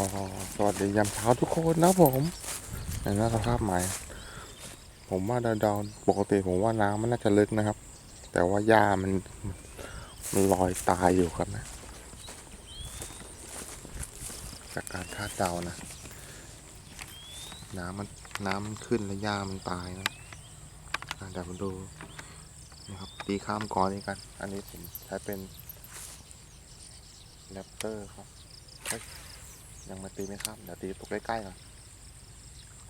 ก็สวัสดียามเช้าทุกคนนะผมในหน้าสภาพใหม่ ผมว่าดาวปกติผมว่าน้ำมันน่าจะลึกนะครับ แต่ว่าหญ้ามันมันลอยตายอยู่ครับนะ จากการคาดเดานะ น้ำมันน้ำมันขึ้นแล้วหญ้ามันตายนะเดี๋ยวมาดูนะครับตีข้ามก้อนนี้กัน อันนี้ผมใช้เป็นแรปเตอร์ครับ ยังมาตีไม่ข้ามเดี๋ยวตีตัวใกล้ๆก่อน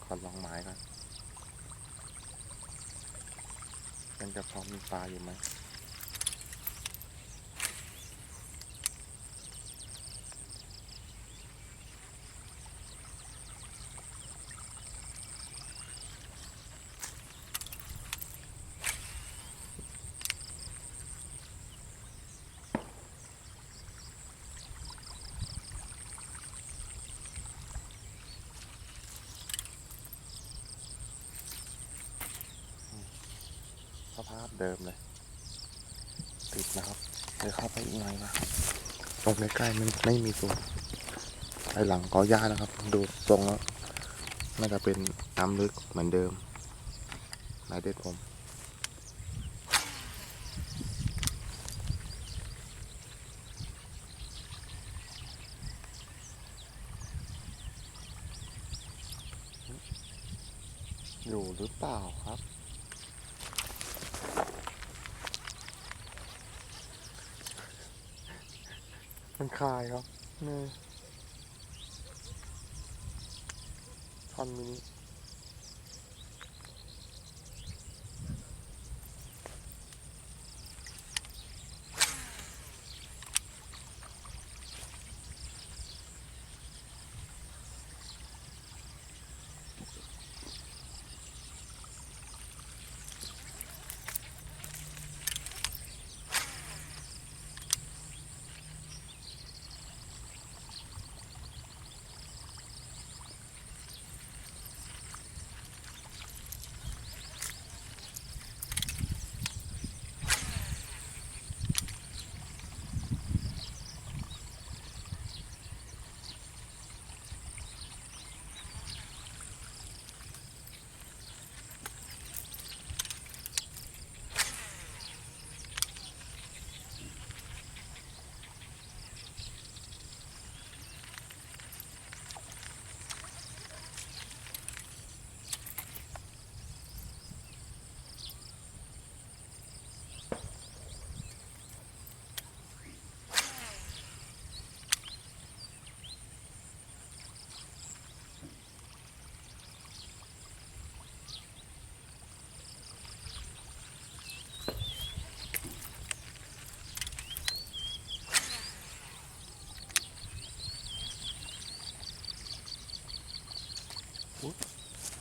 ขอลองไม้ก่อนยังจะพร้อมมีปลาอยู่ไหมส ภาพเดิมเลย ติดนะครับเลยเข้าไปอีกหน่อยนะตรงใกล้ๆมันไม่มีตัวไอหลังกอหญ้านะครับ ดูทรงแล้วน่าจะเป็นน้ำลึกเหมือนเดิมนายเด็ดผมอยู่หรือเปล่าครับ มันคายครับนี่ทันมินิ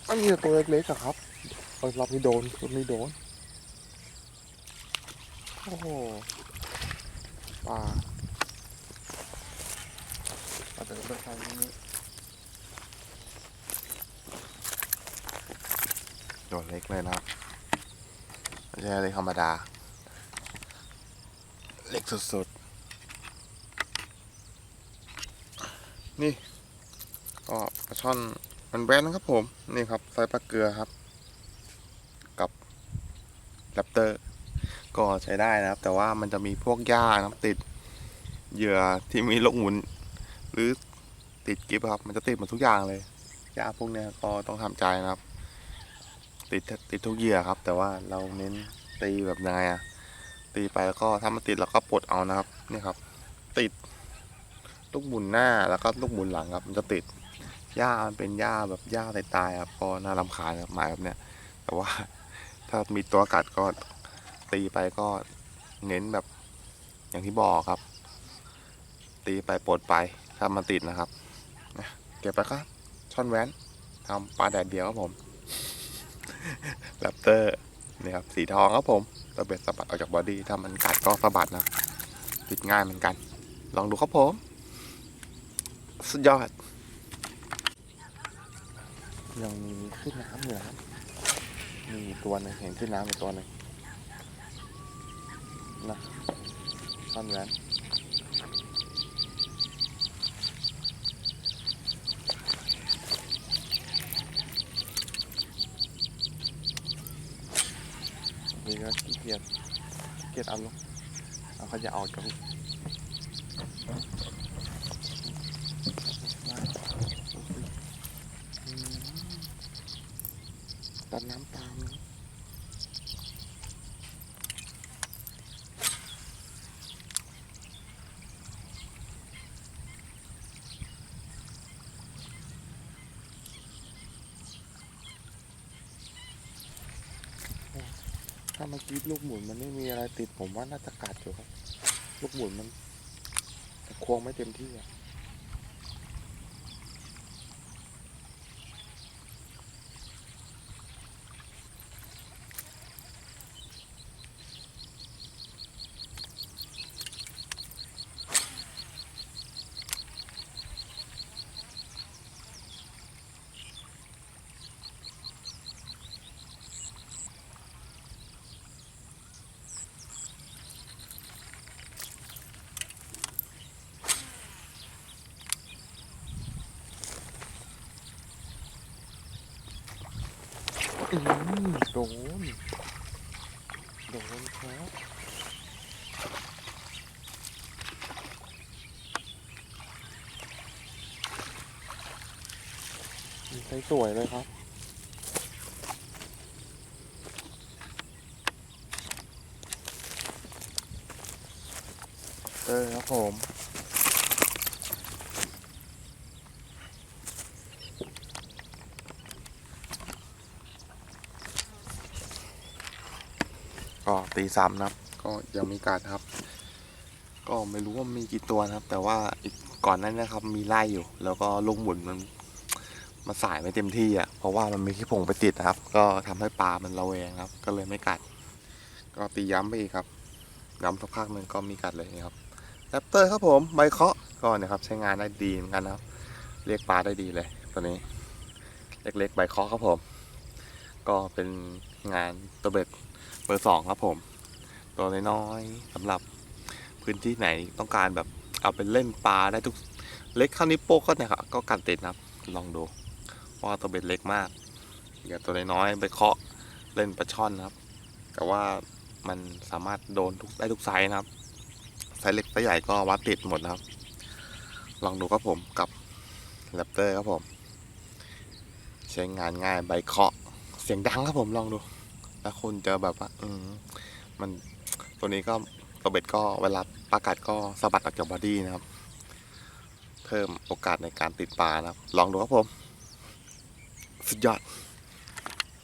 มันมีแต่ตัวเล็กๆอะครับเออรอบนี้โดนรอบนี้โดน โอ้โหปลาปลาเดินทางนี้ตัวเล็กเลยนะไม่ใช่เล็กธรรมดา เล็กสุดๆ นี่ก็ปลาช่อน มันแบนนะครับผม นี่ครับไซส์ปลาเกลือครับ กับแรปเตอร์ ก็ใช้ได้นะครับ แต่ว่ามันจะมีพวกหญ้านะครับติดเหยื่อที่มีลูกหมุน หรือติดกิฟต์ครับ มันจะติดหมดทุกอย่างเลยหญ้าพวกนี้ก็ต้องทำใจนะครับ ติดติดทุกเหยื่อครับ แต่ว่าเราเน้นตีแบบยังไงอะตีไปแล้วก็ถ้ามันติดเราก็ปลดเอานะครับ นี่ครับ ติดลูกหมุนหน้าแล้วก็ลูกหมุนหลังครับ มันจะติด หญ้ามันเป็นหญ้าแบบหญ้าตายๆครับก็น่ารำคาญครับหมายแบบเนี้ยแต่ว่าถ้ามีตัวกัดก็ตีไปก็เน้นแบบอย่างที่บอกครับ ตีไปปลดไปถ้ามันติดนะครับเก็บไปครับช่อนแว้นทำปลาแดดเดียวครับผมแรปเตอร์นี่ครับสีทองครับผมตัวเบ็ดสะบัดออกจากบอดี้ถ้ามันกัดก็สะบัดนะติดง่ายเหมือนกัน ลองดูครับผม สุดยอด ยังมีขึ้นน้ำอยู่นะครับมีตัวนึงเห็นขึ้นน้ำอยู่ตัวนึงนะตอนนั้นนี่ก็ขี้เกียจเกียจเอาลงเขาจะออกกับ ตัดน้ำตามถ้าเมื่อกี้ลูกหมุนมันไม่มีอะไรติดผมว่าน่าจะกัดอยู่ครับ ลูกหมุนมันควงไม่เต็มที่อะ อืมโดน โดนครับใช้สวยเลยครับเออครับผม ก็ตีซ้ำนะครับ ก็ยังมีการครับ ก็ไม่รู้ว่ามีกี่ตัวนะครับ แต่ว่าอีกก่อนนั้นนะครับ มีไล่อยู่ แล้วก็ลูกหมุนมันมันสายไม่เต็มที่อะเพราะว่ามันมีขี้ผงไปติดนะครับ ก็ทำให้ปลามันระแวงครับ ก็เลยไม่กัด ก็ตีย้ำไปอีกครับย้ำสักพักหนึ่งก็มีกัดเลยครับแรปเตอร์ครับผมใบเคาะก็เนะครับใช้งานได้ดีเหมือนกันครับ เรียกปลาได้ดีเลยตัวนี้ เล็กๆใบเคาะครับผม ก็เป็นงานตัวเบ็ดเบอร์สองครับผม ตัวน้อยๆสำหรับพื้นที่ไหนต้องการแบบเอาไปเล่นปลาได้ทุกเล็กเท่านิ้วโป้งก็เนี่ยครับก็กันติดนะครับลองดูว่าตัวเบ็ดเล็กมากอย่าตัวน้อยๆไปเคาะเล่นปลาช่อนนะครับ แต่ว่ามันสามารถโดนทุกได้ทุกไซส์นะครับไซส์เล็กไซส์ใหญ่ก็วัดติดหมดนะครับ ลองดูครับผมกับแรปเตอร์ครับผม ใช้งานง่ายใบเคาะ สียงดังครับผมลองดู แล้วคุณจะแบบว่าอืมมันตัวนี้ก็ตัวเบ็ดก็เวลาปลากัดก็สะบัดออกจากบอดี้นะครับ เพิ่มโอกาสในการติดปลานะครับ ลองดูครับผม สุดยอด